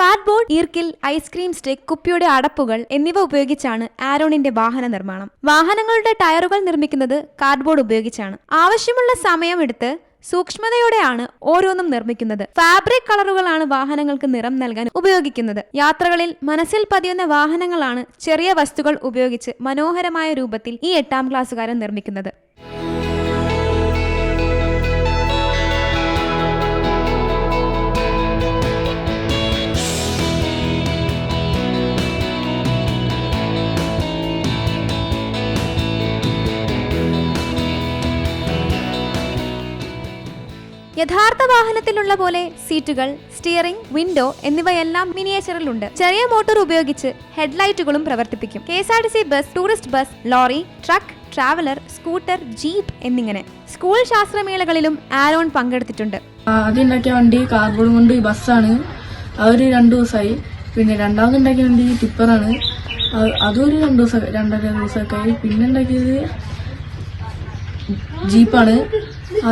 Cardboard ഈർക്കിൽ ice cream stick കുപ്പിയുടെ അടപ്പുകൾ എന്നിവ ഉപയോഗിച്ചാണ് ആരോണിന്റെ വാഹന നിർമ്മാണം. വാഹനങ്ങളുടെ ടയറുകൾ നിർമ്മിക്കുന്നത് കാർഡ്ബോർഡ് ഉപയോഗിച്ചാണ്. ആവശ്യമുള്ള സമയമെടുത്ത് സൂക്ഷ്മതയോടെയാണ് ഓരോന്നും നിർമ്മിക്കുന്നത്. ഫാബ്രിക് കളറുകളാണ് വാഹനങ്ങൾക്ക് നിറം നൽകാൻ ഉപയോഗിക്കുന്നത്. യാത്രകളിൽ മനസ്സിൽ പതിയുന്ന വാഹനങ്ങളാണ് ചെറിയ വസ്തുക്കൾ ഉപയോഗിച്ച് മനോഹരമായ രൂപത്തിൽ ഈ എട്ടാം ക്ലാസ്സുകാരൻ നിർമ്മിക്കുന്നത്. യഥാർത്ഥ വാഹനത്തിലുള്ള പോലെ സീറ്റുകൾ സ്റ്റിയറിംഗ് വിൻഡോ എന്നിവയെല്ലാം മിനിയേച്ചറിൽ ഉണ്ട് ചെറിയ മോട്ടോർ ഉപയോഗിച്ച് ഹെഡ്ലൈറ്റുകളും പ്രവർത്തിപ്പിക്കും. K S R T C bus tourist bus lorry truck traveller scooter jeep എന്നിങ്ങനെ. സ്കൂൾ ശാസ്ത്രമേളകളിലും ആരോൺ പങ്കെടുത്തിട്ടുണ്ട്. ആദ്യം വണ്ടി കാർബോർഡ് കൊണ്ട് ബസ്സാണ്. അതൊരു രണ്ടു ദിവസമായി പിന്നെ രണ്ടാമത് വണ്ടി ടിപ്പറാണ്. അത് അതൊരു രണ്ടു ദിവസം രണ്ടര ദിവസമൊക്കെ ആയി. പിന്നെ ഉണ്ടാക്കിയത് ജീപ്പാണ്.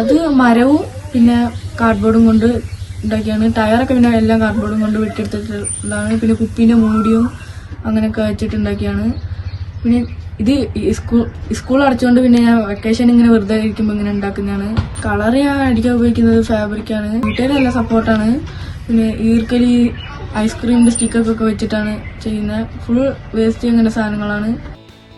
അത് മരവും പിന്നെ കാർഡ്ബോർഡും കൊണ്ട് ഉണ്ടാക്കിയാണ് ടയറൊക്കെ പിന്നെ എല്ലാം കാർഡ്ബോർഡും കൊണ്ട് വെട്ടിയെടുത്തിട്ടുള്ളതാണ്. പിന്നെ കുപ്പീന്റെ മൂടിയും അങ്ങനെയൊക്കെ വെച്ചിട്ടുണ്ടാക്കിയാണ്. പിന്നെ ഇത് സ്കൂൾ സ്കൂൾ അടച്ചുകൊണ്ട് പിന്നെ ഞാൻ വെക്കേഷൻ ഇങ്ങനെ വെറുതെ ഇരിക്കുമ്പോൾ ഇങ്ങനെ ഉണ്ടാക്കുന്നതാണ്. കളർ ഞാൻ അടിക്കാൻ ഉപയോഗിക്കുന്നത് ഫാബ്രിക്കാണ് വീട്ടുകാർ നല്ല സപ്പോർട്ടാണ് പിന്നെ ഈർക്കലി ഐസ്ക്രീമിന്റെ സ്റ്റിക്കൊക്കെ വെച്ചിട്ടാണ് ചെയ്യുന്നത്. ഫുൾ വേസ്റ്റ് ചെയ്യുന്ന സാധനങ്ങളാണ്.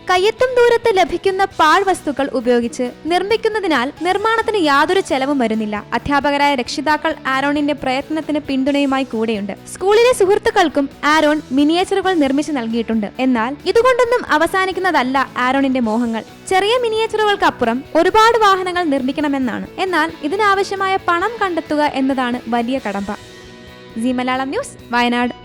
കയ്യെത്തും ദൂരത്ത് ലഭിക്കുന്ന പാഴ്വസ്തുക്കൾ ഉപയോഗിച്ച് നിർമ്മിക്കുന്നതിനാൽ നിർമ്മാണത്തിന് യാതൊരു ചെലവും വരുന്നില്ല. അധ്യാപകരായ രക്ഷിതാക്കൾ ആരോണിന്റെ പ്രയത്നത്തിന് പിന്തുണയുമായി കൂടെയുണ്ട്. സ്കൂളിലെ സുഹൃത്തുക്കൾക്കും ആരോൺ മിനിയേച്ചറുകൾ നിർമ്മിച്ചു നൽകിയിട്ടുണ്ട്. എന്നാൽ ഇതുകൊണ്ടൊന്നും അവസാനിക്കുന്നതല്ല ആരോണിന്റെ മോഹങ്ങൾ. ചെറിയ മിനിയേച്ചറുകൾക്കപ്പുറം ഒരുപാട് വാഹനങ്ങൾ നിർമ്മിക്കണമെന്നാണ്. എന്നാൽ ഇതിനാവശ്യമായ പണം കണ്ടെത്തുക എന്നതാണ് വലിയ കടമ്പ. Zee Malayalam news Wayanad.